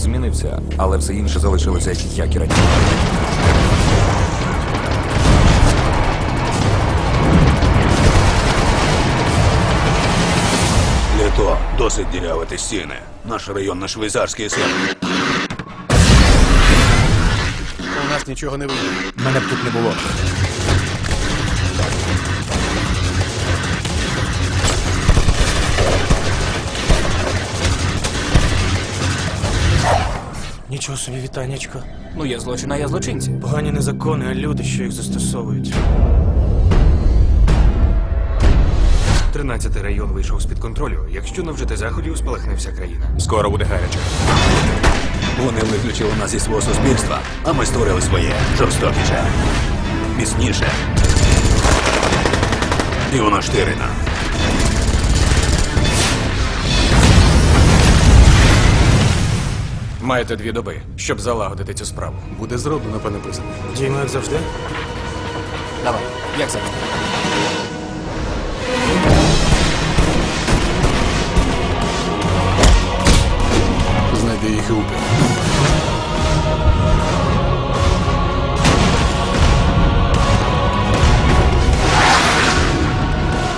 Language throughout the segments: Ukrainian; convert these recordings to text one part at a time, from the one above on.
змінився, але все інше залишилося як і раніше. Літо, досить дірявити стіни. Наш район на швейцарський сир. У нас нічого не вийде. Мене б тут не було. Нічого собі вітаннячко. Ну, є злочин, а є злочинці. Погані не закони, а люди, що їх застосовують. Тринадцятий район вийшов з-під контролю. Якщо не вжити заходів, спалахне вся країна. Скоро буде гаряче. Вони виключили нас зі свого суспільства, а ми створили своє жорстокіше, міцніше. І воно штирина. Маєте дві доби, щоб залагодити цю справу. Буде зроблено, пане писане. Діймо, як завжди. Давай, як завжди. Знайди їх і убий.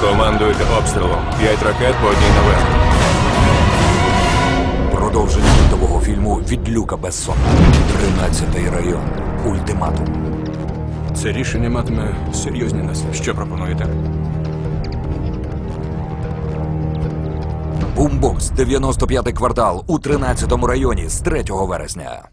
Командуйте обстрілом. П'ять ракет по одній на фільму від Люка Бессона. 13-й район. Ультиматум. Це рішення матиме серйозні наслідки. Що пропонуєте? Бумбокс, 95-й квартал у 13-му районі з 3 вересня.